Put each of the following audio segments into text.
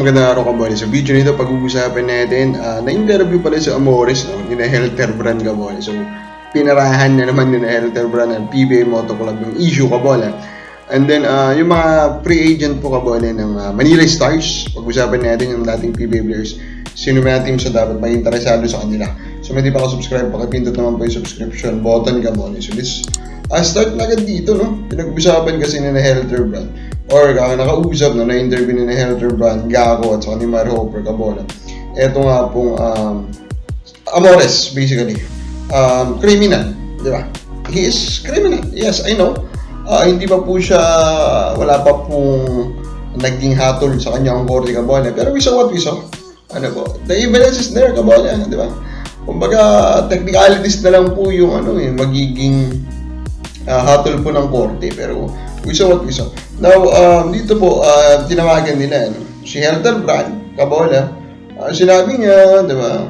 Magandang araw ka Bonnie. Sa video nito, pag-uusapan natin, uh, na-interview pala sa Amores, no? ni na Helter Brand ka Bonnie. So, pinarahan na naman ni na Helter Brand ng PBA Moto Club yung issue ka Bonnie. And then, uh, yung mga free agent po ka Bonnie ng uh, Manila Stars, pag-usapan natin yung dating PBA players, sino mga teams na dapat may interesado sa kanila. So, hindi pa ka-subscribe, pakipindot naman po yung subscription button ka Bonnie. So, this, uh, start na agad dito, no? Pinag-usapan kasi ni na Helter Brand or uh, nakausap no, na-interview ni na Helter Brand, Gago at saka ni Mario Hopper Cabola. Ito nga pong um, Amores, basically. Um, criminal, di ba? He is criminal. Yes, I know. Uh, hindi pa po siya, wala pa pong naging hatol sa kanyang korte Cabola. Pero we saw what we saw. Ano po? The evidence is there, Cabola, di ba? Kumbaga, technicalities na lang po yung ano eh, magiging uh, hatol po ng korte. Pero we saw what we saw. Now, um, dito po, uh, tinawagan nila, ano, si Helder Brand, Kabola, uh, sinabi niya, di ba,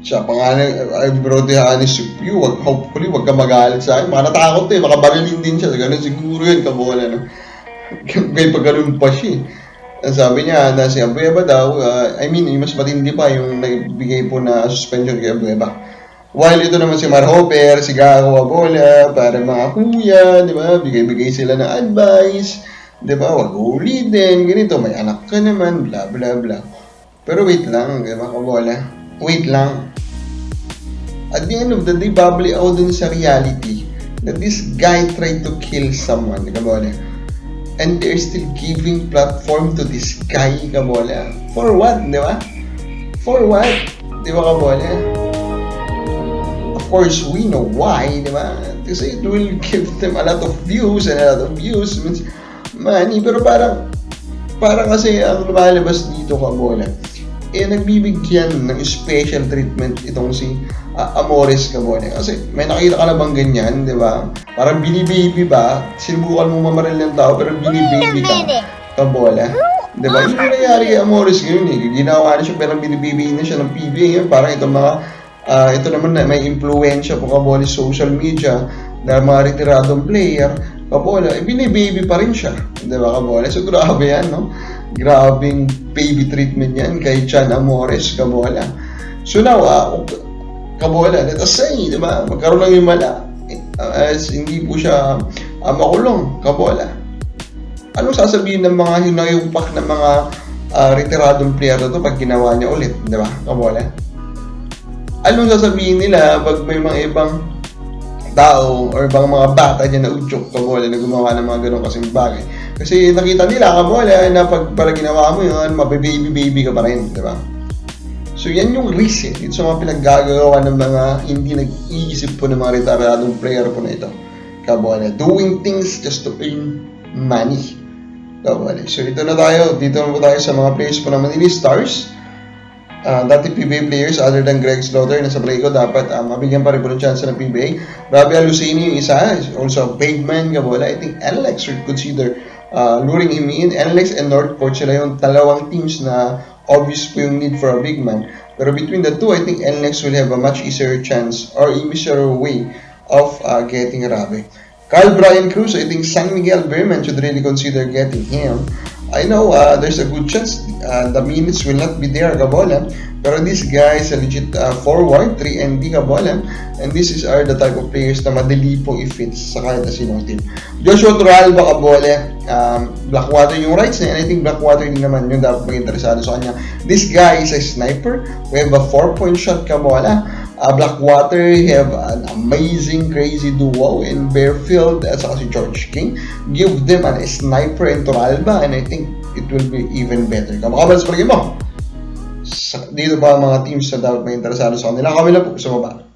siya pa nga, ay bro, di honest with you, wag, hopefully, wag ka magalit sa akin. Baka natakot eh, baka barilin din siya. Ganun siguro yun, Kabola, no? May pagganun pa siya eh. Ang sabi niya na si Abueva daw, uh, I mean, mas matindi pa yung nagbigay po na suspension kay Abueva. While ito naman si Marhoper, si Gago Abola, para mga kuya, di ba? Bigay-bigay sila ng advice, di ba? Huwag ulitin, ganito, may anak ka naman, bla bla bla. Pero wait lang, di ba, Kabola? Wait lang. At the end of the day, babalik ako dun sa reality that this guy tried to kill someone, Kabola? And they're still giving platform to this guy, Kabola. For what, di ba? For what? Di ba, Kabola? Of course, we know why, di ba? Kasi it will give them a lot of views and a lot of views means money. Pero parang, parang kasi ang lumalabas dito, Kabola, eh nagbibigyan ng special treatment itong si uh, Amores Cabone. Kasi may nakita ka na bang ganyan, di ba? Parang binibaby ba? Sinubukan mo mamaril ng tao pero binibaby ka. Kabola. Di ba? Yun yung nangyari kay Amores ngayon eh. Ginawa na siya pero binibaby na siya ng PBA. Parang itong mga, uh, ito naman na may influensya po Kabola social media na mga retiradong player. Kabola, eh binibaby pa rin siya. Di ba Kabola? So grabe yan, no? Grabing baby treatment yan kay Chan Amores, Kabola. So now, uh, Kabola, let us say, di ba? Magkaroon lang yung mala. Uh, as hindi po siya uh, makulong, Kabola. Anong sasabihin ng mga hinayupak ng mga uh, retiradong player na to pag ginawa niya ulit, di ba? Kabola? Anong sasabihin nila pag may mga ibang tao or ibang mga bata dyan na udyok kabola na gumawa ng mga ganun kasing bagay. Kasi nakita nila kabola na pag pala ginawa mo yun, mababy-baby ka pa rin, di ba? So yan yung risk eh. Dito sa mga pinaggagawa ng mga hindi nag-iisip po ng mga retiradong player po na ito. Kabola. Doing things just to earn money. Kabola. So ito na tayo. Dito na po tayo sa mga players po ng Manila Stars. Uh, dati PBA players other than Greg Slaughter na sa play ko dapat uh, mabigyan pa rin po ng chance ng PBA. Robbie Alusini yung isa, is also big man kabola. I think NLEX should consider uh, luring him in. NLEX and Northport sila yung talawang teams na obvious po yung need for a big man. Pero between the two, I think NLEX will have a much easier chance or easier way of uh, getting Rabe. Carl Brian Cruz, I think San Miguel Berman should really consider getting him. I know uh, there's a good chance uh, the minutes will not be there, Gabola. Pero this guy is a legit uh, forward, 3 and D, Gabola. And this is are the type of players na madali pong i-fit sa kahit na sinong team. Joshua Turalba, Gabola. Um, Blackwater yung rights niya. And I think Blackwater din naman yung dapat mag-interesado sa kanya. This guy is a sniper. We have a 4-point shot, Gabola. Uh, Blackwater have an amazing, crazy duo in Bearfield at saka si George King. Give them an sniper and Toralba and I think it will be even better. Kamakabal sa palagay mo? Sa, dito ba ang mga teams na dapat may interesado sa kanila? Kami lang po sa baba.